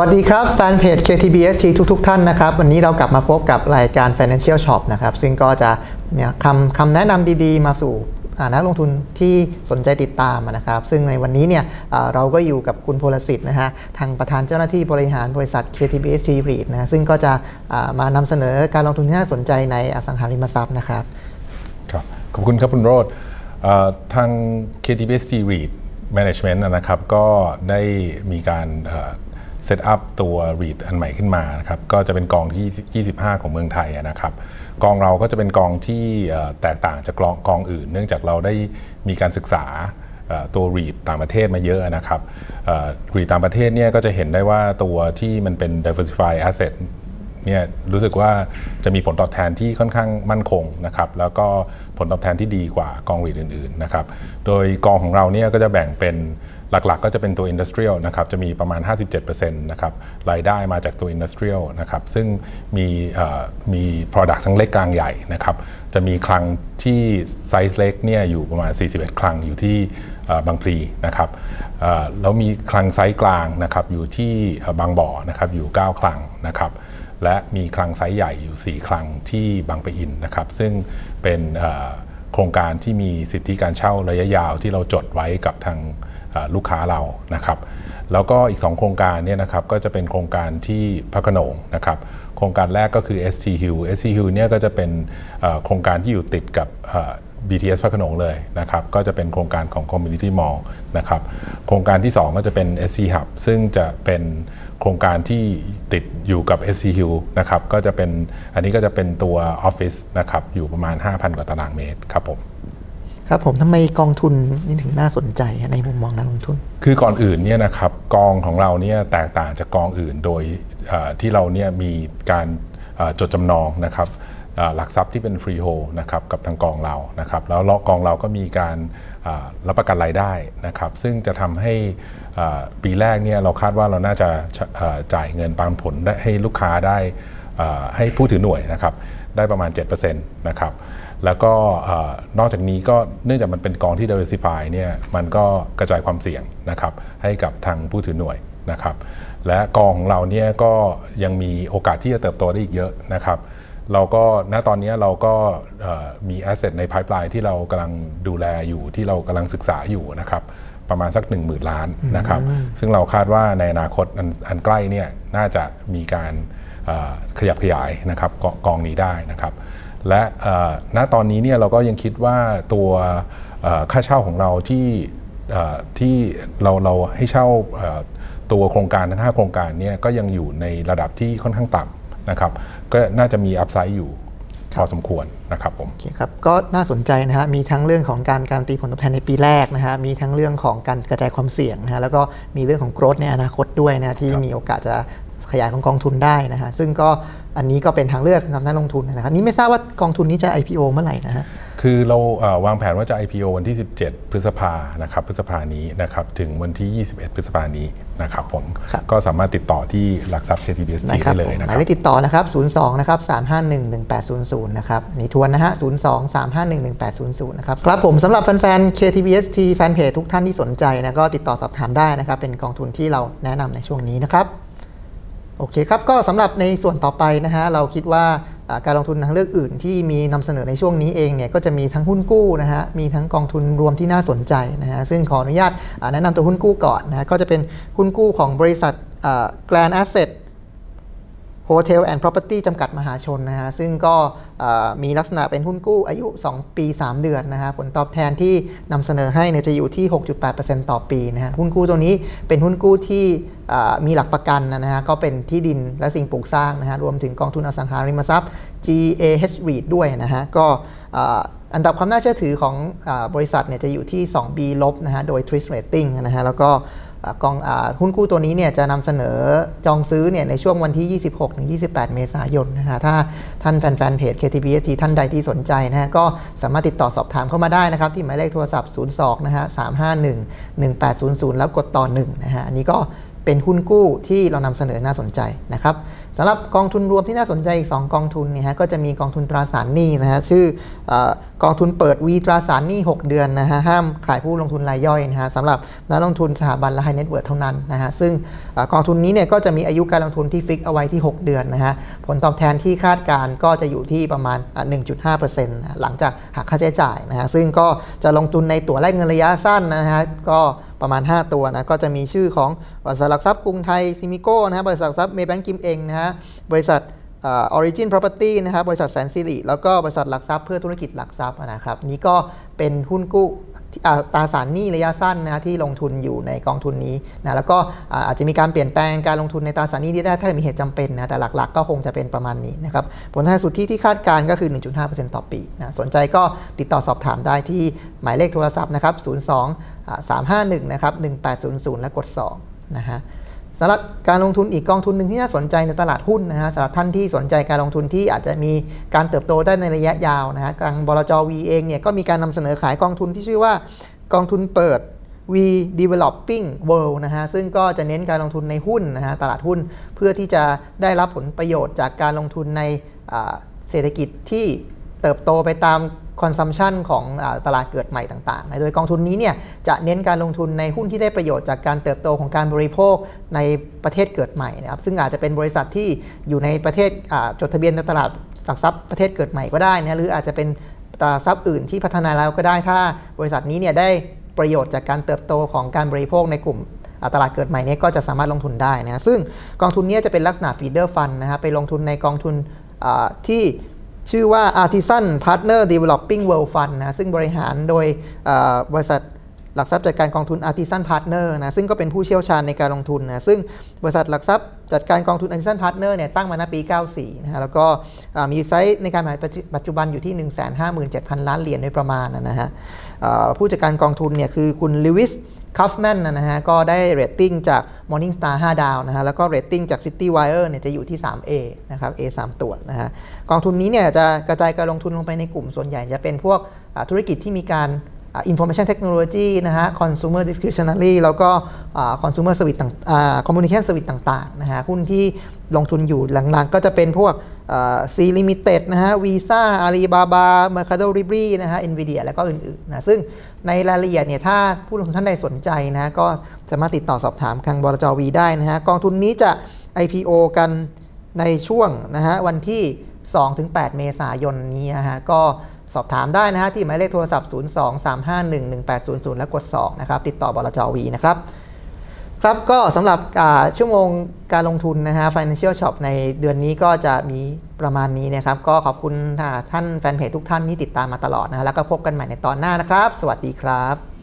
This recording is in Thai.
วัสดีครับ แฟนเพจ KTBST ทุกๆท่านนะครับ วันนี้เรากลับมาพบกับรายการ Financial Shop นะครับ ซึ่งก็จะเนี่ยคำคำแนะนำดีๆ มาสู่นักลงทุนที่สนใจติดตามนะครับ ซึ่งในวันนี้เนี่ยเราก็อยู่กับคุณพลสิทธิ์นะฮะทางประธานเจ้าหน้าที่บริหารบริษัท KTBST REIT นะซึ่งก็จะมานำเสนอการลงทุนที่น่าสนใจในอสังหาริมทรัพย์นะครับครับ ขอบคุณครับคุณโรธทาง KTBST REIT Management นะครับก็ได้มีการ เซตอัพตัว REIT อันใหม่ขึ้นมานะครับก็จะเป็นกองที่ 25 ของเมืองไทยนะครับกองเราก็จะเป็นกองที่แตกต่างจากกองกองอื่น เนื่องจากเราได้มีการศึกษาตัว REIT ต่างประเทศมาเยอะนะครับ REIT ต่างประเทศเนี่ยก็จะเห็นได้ว่าตัวที่มันเป็น diversify asset เนี่ยรู้สึกว่าจะมีผลตอบแทนที่ค่อนข้างมั่นคงนะครับแล้วก็ผลตอบแทนที่ดีกว่ากองรีดอื่นๆนะครับโดยกองของเราเนี่ยก็จะแบ่งเป็นหลักๆ ก็จะเป็นตัว Industrial นะครับจะมีประมาณ 57%นะครับรายได้มาจากตัว Industrial นะครับซึ่งมีมี Product ทั้งเล็กกลางใหญ่นะครับจะมีคลังที่ไซส์เล็กเนี่ยอยู่ประมาณ 41 คลังอยู่ที่บางพลีนะครับแล้วมีคลังไซส์กลางนะครับอยู่ที่บางบ่อนะครับอยู่ 9 คลังนะครับ และมีคลังไซส์ใหญ่อยู่ 4 คลังที่บางปะอินนะครับซึ่งเป็นโครงการที่มีสิทธิการเช่าระยะยาวที่เราจดไว้กับทางลูกค้าเรานะครับแล้วก็อีก 2 โครงการเนี่ยนะครับก็จะเป็นโครงการที่พระโขนงนะครับโครงการแรกก็คือ ST Hill ST Hill เนี่ยก็จะเป็นโครงการที่อยู่ติดกับ BTS พระโขนงเลยนะครับก็จะเป็นโครงการของ Community Mall นะครับโครงการที่ 2 ก็จะเป็น SC Hub ซึ่งจะเป็นโครงการที่ติดอยู่กับ SC Hill นะครับก็จะเป็นอันนี้ก็จะเป็นตัวออฟฟิศนะครับอยู่ประมาณ 5,000 กว่าตารางเมตรครับผมครับผมทำไมกองทุนนี่ถึงน่าสนใจในมุมมองนักลงทุน คือก่อนอื่นเนี่ยนะครับกองของเราเนี่ยแตกต่างจากกองอื่นโดยเอ่อที่เราเนี่ยมีการเอ่อจดจำนองนะครับเอ่อ หลักทรัพย์ที่เป็นฟรีโฮนะครับกับทางกองเรานะครับแล้วกองเราก็มีการรับประกันรายได้นะครับซึ่งจะทำให้ปีแรกเนี่ยเราคาดว่าเราน่าจะจ่ายเงินปันผลได้ให้ลูกค้าได้ให้ผู้ถือหน่วยนะครับได้ประมาณ 7%นะครับแล้วก็นอกจากนี้ก็เนื่องจากมันเป็นกองที่ diversify เนี่ยมันก็กระจายความเสี่ยงนะครับให้กับทางผู้ถือหน่วยนะครับและกองของเราเนี่ยก็ยังมีโอกาสที่จะเติบโตได้อีกเยอะนะครับ เราก็ณตอนนี้เราก็เอ่อมี asset ใน pipeline ที่เรากำลังดูแลอยู่ที่เรากำลังศึกษาอยู่นะครับประมาณสัก 1 0,000 ล้านนะครับ ซึ่งเราคาดว่าในอนาคตอันอันใกล้เนี่ยน่าจะมีการเอ่อขยับขยายนะครับกกองนี้ได้นะครับ และเอ่อณตอนนี้เนี่ยเราก็ยังคิดว่าตัวเอ่อค่าเช่าของเราที่เอ่อที่เราเราให้เช่าเอ่อตัวโครงการทั้ง 5 โครงการเนี่ยก็ยังอยู่ในระดับที่ค่อนข้างต่ำ นะครับก็น่าจะมีอัพไซด์อยู่พอสมควรนะครับผมโอเคครับก็น่าสนใจนะฮะมีทั้งเรื่องของการการตีผลตอบแทนในปีแรกนะฮะมีทั้งเรื่องของการกระจายความเสี่ยงนะฮะแล้วก็มีเรื่องของโกรธในอนาคตด้วยนะที่ครับมีโอกาสจะขยายของกองทุนได้นะฮะซึ่งก็อันนี้ก็เป็นทางเลือกสำหรับนักลงทุนนะครับนี่ไม่ทราบว่ากองทุนนี้จะ IPO เมื่อไหร่นะฮะ คือเราเอ่อวางแผนว่าจะ IPO วันที่ 17 พฤษภานะครับพฤษภานี้นะครับถึงวันที่ 21 พฤษภานี้นะครับผมครับก็สามารถติดต่อที่หลักทรัพย์ KTBST นะครัได้บเลยผมนะหคมารัยบเลขติดต่อนะครับ 02 นะครับ 351 1800 นะครับอันนี้ทวนนะฮะ 02 351 1800 นะครับครับผมสำหรับแฟนๆ KTBST แฟนเพจทุกท่านที่สนใจนะก็ติดต่อสอบถามได้นะครับเป็นกองทุนที่เราแนะนำในช่วงนี้นะครับโอเคครับก็สำหรับในส่วนต่อไปนะฮะเราคิดว่าอ่า การลงทุนทางเลือกอื่นที่มีนำเสนอในช่วงนี้เองเนี่ยก็จะมีทั้งหุ้นกู้นะฮะมีทั้งกองทุนรวมที่น่าสนใจนะฮะซึ่งขออนุญาตแนะนำตัวหุ้นกู้ก่อนนะฮะก็จะเป็นหุ้นกู้ของบริษัทแกรนแอสเซท Hotel and Property จำกัดมหาชนนะฮะซึ่งก็มีลักษณะเป็นหุ้นกู้อายุ 2 ปี 3 เดือนนะฮะผลตอบแทนที่นำเสนอให้เนี่ยจะอยู่ที่ 6.8%ต่อปีนะฮะหุ้นกู้ตัวนี้เป็นหุ้นกู้ที่มีหลักประกันนะฮะก็เป็นที่ดินและสิ่งปลูกสร้างนะฮะรวมถึงกองทุนอสังหาริมทรัพย์ GAH REIT ด้วยนะฮะก็อันดับความน่าเชื่อถือของอบริษัทเนี่ยจะอยู่ที่ 2B ลบนะฮะโดย TRIS Rating นะฮะแล้วก็ กองอหุ้นกู้ตัวนี้เนี่ยจะนำเสนอจองซื้อเนี่ยในช่วงวันที่ 26-28 เมษายนนะฮะถ้าท่านแฟนๆเพจ KTBSC ท่านใดที่สนใจนะฮะก็สามารถติดต่อสอบถามเข้ามาได้นะครับ ที่หมายเลขโทรศัพท์ 02 นะฮะ 351 1800 แล้วกดต่อ1นะฮะอันนี้ก็ เป็นหุ้นกู้ที่เรานำเสนอน่าสนใจนะครับสำหรับกองทุนรวมที่น่าสนใจอีก 2 กองทุนเนี่ยฮะก็จะมีกองทุนตราสารหนี้นะฮะชื่ออกองทุนเปิดวีตราสารหนี้ 6 เดือนนะฮะห้ามขายผู้ลงทุนรายย่อยนะฮะสำหรับนักลงทุนสถาบันและไฮเน็ตเวิร์ดเท่านั้นนะฮะซึ่งอกองทุนนี้เนี่ยก็จะมีอายุการลงทุนที่ฟิกเอาไว้ที่ 6 เดือนนะฮะผลตอบแทนที่คาดการก็จะอยู่ที่ประมาณอะ1.5%นะหลังจากหักค่าใช้จ่ายนะฮะซึ่งก็จะลงทุนในตั๋วแลกเงินระยะสั้นนะฮะก็ ประมาณ 5 ตัวนะก็จะมีชื่อของบริษัทหลักทรัพย์กรุงไทยซิมิโก้นะฮะบริษัทหลักทรัพย์เมย์แบงก์กิมเองนะฮะบริษัท ออริจิน property นะครับบริษัทแสนสิริแล้วก็บริษัทหลักทรัพย์เพื่อธุรกิจหลักทรัพย์นะครับนี่ก็เป็นหุ้นกู้อาตราสารหนี้ระยะสั้นนะที่ลงทุนอยู่ในกองทุนนี้นะแล้วก็อาจจะมีการเปลี่ยนแปลงการลงทุนในตราสารหนี้ได้ถ้ามีเหตุจำเป็นนะแต่หลักๆ ก็คงจะเป็นประมาณนี้นะครับผลตอบแทนสุดทธิที่คาดการก็คือ 1.5%ต่อปีนะสนใจก็ติดต่อสอบถามได้ที่หมายเลขโทรศัพท์นะครับ02 351นะครับ1800 และกด2นะฮะ สำหรับการลงทุนอีกกองทุนหนึ่งที่น่าสนใจในตลาดหุ้นนะฮะสำหรับท่านที่สนใจการลงทุนที่อาจจะมีการเติบโตได้ในระยะยาวนะฮะทางบลจวีเองเนี่ยก็มีการนำเสนอขายกองทุนที่ชื่อว่ากองทุนเปิด V Developing World นะฮะซึ่งก็จะเน้นการลงทุนในหุ้นนะฮะตลาดหุ้นเพื่อที่จะได้รับผลประโยชน์จากการลงทุนในเศรษฐกิจที่เติบโตไปตาม คอนซัมชันของอตลาดเกิดใหม่ต่างๆนะโดยกองทุนนี้เนี่ยจะเน้นการลงทุนในหุ้นที่ได้ประโยชน์จากการเติบโตของการบริโภคในประเทศเกิดใหม่นะครับซึ่งอาจจะเป็นบริษัทที่อยู่ในประเทศจดทะเบียนในตลาดหลักทรัพย์ประเทศเกิดใหม่ก็ได้นะหรืออาจจะเป็นตลาดทรัพย์อื่นที่พัฒนาแล้วก็ได้ถ้าบริษัทนี้เนี่ยได้ประโยชน์จากการเติบโตของการบริโภคในกลุ่มตลาดเกิดใหม่นี้ก็จะสามารถลงทุนได้นะซึ่งกองทุนนี้จะเป็นลักษณะฟีเดอร์ฟันนะฮะไปลงทุนในกองทุนที่ ชื่อว่า Artisan Partner Developing World Fund นะซึ่งบริหารโดยบริษัทหลักทรัพย์จัดการกองทุน Artisan Partner นะซึ่งก็เป็นผู้เชี่ยวชาญในการลงทุนนะซึ่งบริษัทหลักทรัพย์จัดการกองทุน Artisan Partner เนี่ยตั้งมาในปี 94 นะฮะแล้วก็มีไซส์ในการขายปัจจุบันอยู่ที่ 157,000 ล้านเหรียญโดยประมาณนะฮะผู้จัดการกองทุนเนี่ยคือคุณลิวิส คัฟแมนนะฮะก็ได้เรตติ้งจาก Morningstar 5 ดาวนะฮะแล้วก็เรตติ้งจาก Citywire เนี่ยจะอยู่ที่ 3A นะครับ A 3 ตัวนะฮะกองทุนนี้เนี่ยจะกระจายการลงทุนลงไปในกลุ่มส่วนใหญ่จะเป็นพวกธุรกิจที่มีการ information technology นะฮะ consumer discretionary แล้วก็อ่า consumer service ต่างอ่า communication service ต่างๆนะฮะหุ้นที่ลงทุนอยู่หลังๆ ก็จะเป็นพวกซีลิมิเต็ดนะฮะวีซ่าอาลีบาบาเมอร์คาโดริบรีนะฮะเอ็นวีเดียแล้วก็อื่นๆนะซึ่งในรายละเอียดเนี่ยถ้าผู้ลงทุนท่านใดสนใจนะฮะก็สามารถติดต่อสอบถามทางบลจวีได้นะฮะกองทุนนี้จะ IPO กันในช่วงนะฮะวันที่ 2-8 เมษายนนี้นะฮะก็ สอบถามได้นะฮะที่หมายเลขโทรศัพท์ 023511800 และกด 2 นะครับ ติดต่อบลจวีนะครับครับก็สำหรับชั่วโมงการลงทุนนะฮะ Financial Shop ในเดือนนี้ก็จะมีประมาณนี้นะครับ ก็ขอบคุณท่านแฟนเพจทุกท่านที่ติดตามมาตลอดนะฮะแล้วก็พบกันใหม่ในตอนหน้านะครับ สวัสดีครับ